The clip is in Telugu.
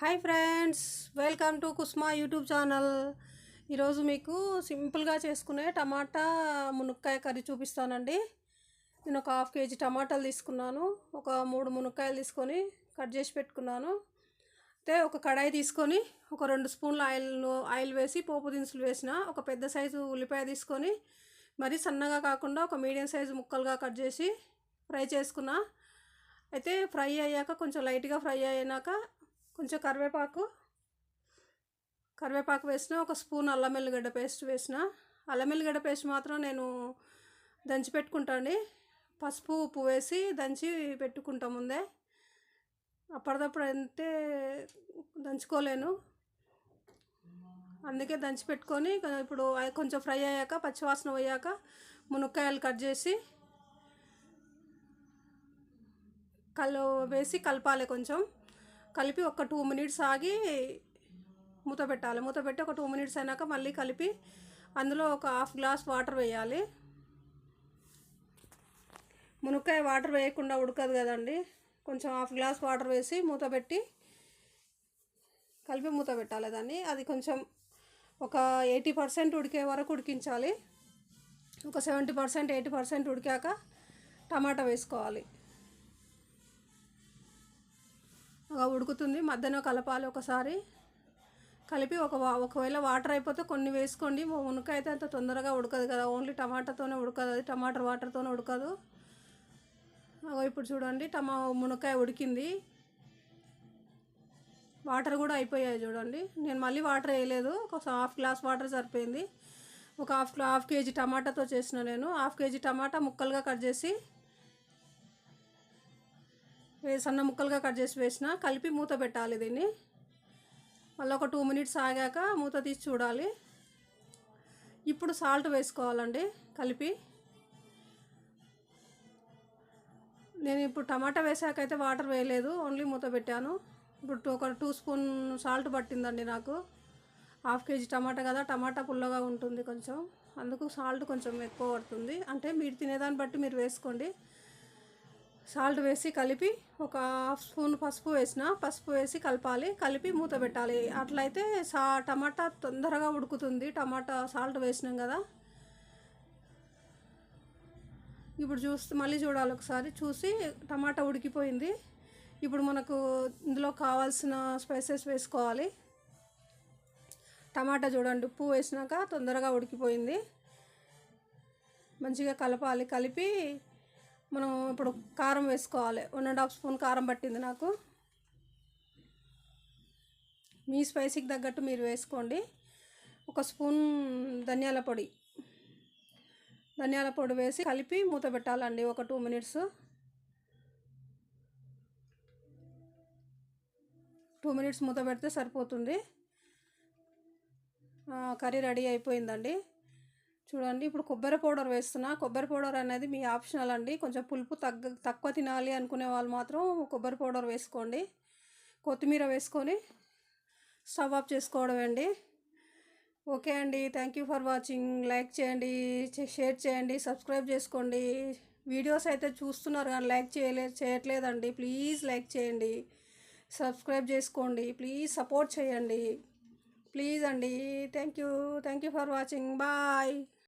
Hi friends welcome to Kusma YouTube channel. ఈరోజు మీకు సింపుల్గా చేసుకునే టమాటా మునక్కాయ కర్రీ చూపిస్తానండి. నేను ఒక హాఫ్ కేజీ టమాటాలు తీసుకున్నాను. ఒక మూడు మునక్కాయలు తీసుకొని కట్ చేసి పెట్టుకున్నాను. అయితే ఒక కడాయి తీసుకొని ఒక రెండు స్పూన్ల ఆయిల్ ఆయిల్ వేసి పోపు దినుసులు వేసిన ఒక పెద్ద సైజు ఉల్లిపాయ తీసుకొని మరీ సన్నగా కాకుండా ఒక మీడియం సైజు ముక్కలుగా కట్ చేసి ఫ్రై చేసుకున్నా. అయితే ఫ్రై అయ్యాక కొంచెం లైట్గా ఫ్రై అయినాక కొంచెం కరివేపాకు. కరివేపాకు వేసిన ఒక స్పూన్ అల్లం వెల్లిగడ్డ పేస్ట్ వేసిన. అల్లం వెల్లిగడ్డ పేస్ట్ మాత్రం నేను దంచి పెట్టుకుంటాను పసుపు ఉప్పు వేసి దంచి పెట్టుకుంటా ముందే. అప్పటిదప్పుడు అంటే దంచుకోలేను. అందుకే దంచి పెట్టుకొని ఇప్పుడు కొంచెం ఫ్రై అయ్యాక పచ్చివాసన పోయాక మునక్కాయలు కట్ చేసి కలు వేసి కలపాలి కొంచెం. కలిపి ఒక టూ మినిట్స్ ఆగి మూత పెట్టాలి. మూత పెట్టి ఒక టూ మినిట్స్ అయినాక మళ్ళీ కలిపి అందులో ఒక హాఫ్ గ్లాస్ వాటర్ వేయాలి. మునక్కాయ వాటర్ వేయకుండా ఉడకదు కదండి. కొంచెం హాఫ్ గ్లాస్ వాటర్ వేసి మూత పెట్టి కలిపి మూత పెట్టాలి దాన్ని. అది కొంచెం ఒక ఎయిటీ పర్సెంట్ ఉడికే వరకు ఉడికించాలి. ఒక సెవెంటీ పర్సెంట్ ఎయిటీ పర్సెంట్ ఉడికాక టమాటా వేసుకోవాలి. ఉడుకుతుంది. మధ్యన కలపాలి ఒకసారి. కలిపి ఒక ఒకవేళ వాటర్ అయిపోతే కొన్ని వేసుకోండి. ఉనుక అయితే అంత తొందరగా ఉడకదు కదా. ఓన్లీ టమాటాతోనే ఉడకదు. అది టమాటా వాటర్తోనే ఉడకదు. ఇప్పుడు చూడండి టమా మునక్కాయ ఉడికింది. వాటర్ కూడా అయిపోయాయి చూడండి. నేను మళ్ళీ వాటర్ వేయలేదు. ఒక హాఫ్ గ్లాస్ వాటర్ సరిపోయింది. ఒక హాఫ్ హాఫ్ కేజీ టమాటాతో చేసిన నేను. హాఫ్ కేజీ టమాటా ముక్కలుగా కట్ చేసి సన్న ముక్కలుగా కట్ చేసి వేసిన కలిపి మూత పెట్టాలి దీన్ని. మళ్ళీ ఒక టూ మినిట్స్ ఆగాక మూత తీసి చూడాలి. ఇప్పుడు సాల్ట్ వేసుకోవాలండి కలిపి. నేను ఇప్పుడు టమాటా వేసాకైతే వాటర్ వేయలేదు ఓన్లీ మూత పెట్టాను. ఇప్పుడు ఒక టూ స్పూన్ సాల్ట్ పట్టిందండి నాకు. హాఫ్ కేజీ టమాటా కదా టమాటా పుల్లగా ఉంటుంది కొంచెం. అందుకు సాల్ట్ కొంచెం ఎక్కువ పడుతుంది. అంటే మీరు తినేదాన్ని బట్టి మీరు వేసుకోండి. సాల్ట్ వేసి కలిపి ఒక హాఫ్ స్పూన్ పసుపు వేసిన పసుపు వేసి కలపాలి కలిపి మూత పెట్టాలి. అట్లయితే సా టమాటా తొందరగా ఉడుకుతుంది. టమాటా సాల్ట్ వేసినాం కదా. ఇప్పుడు చూస్తే మళ్ళీ చూడాలి ఒకసారి. చూసి టమాటా ఉడికిపోయింది. ఇప్పుడు మనకు ఇందులో కావాల్సిన స్పైసెస్ వేసుకోవాలి. టమాటా చూడండి ఉప్పు వేసినాక తొందరగా ఉడికిపోయింది. మంచిగా కలపాలి. కలిపి మనం ఇప్పుడు కారం వేసుకోవాలి. వన్ అండ్ హాఫ్ స్పూన్ కారం పట్టింది నాకు. మీ స్పైసీకి తగ్గట్టు మీరు వేసుకోండి. ఒక స్పూన్ ధనియాల పొడి. ధనియాల పొడి వేసి కలిపి మూత పెట్టాలండి ఒక టూ మినిట్స్. టూ మినిట్స్ మూత పెడితే సరిపోతుంది. కర్రీ రెడీ అయిపోయిందండి. చూడండి. ఇప్పుడు కొబ్బరి పౌడర్ వేస్తున్నా. కొబ్బరి పౌడర్ అనేది మీ ఆప్షనల్ అండి. కొంచెం పులుపు తగ్గ తక్కువ తినాలి అనుకునే వాళ్ళు మాత్రం కొబ్బరి పౌడర్ వేసుకోండి. కొత్తిమీర వేసుకొని స్టవ్ ఆఫ్ చేసుకోవడం అండి. ఓకే అండి. Thank you for watching. Like చేయండి షేర్ చేయండి సబ్స్క్రైబ్ చేసుకోండి. వీడియోస్ అయితే చూస్తున్నారు కానీ లైక్ చేయలే చేయట్లేదండి. ప్లీజ్ లైక్ చేయండి. సబ్స్క్రైబ్ చేసుకోండి. ప్లీజ్ సపోర్ట్ చేయండి. ప్లీజ్ అండి. Thank you. Thank you for watching. Bye.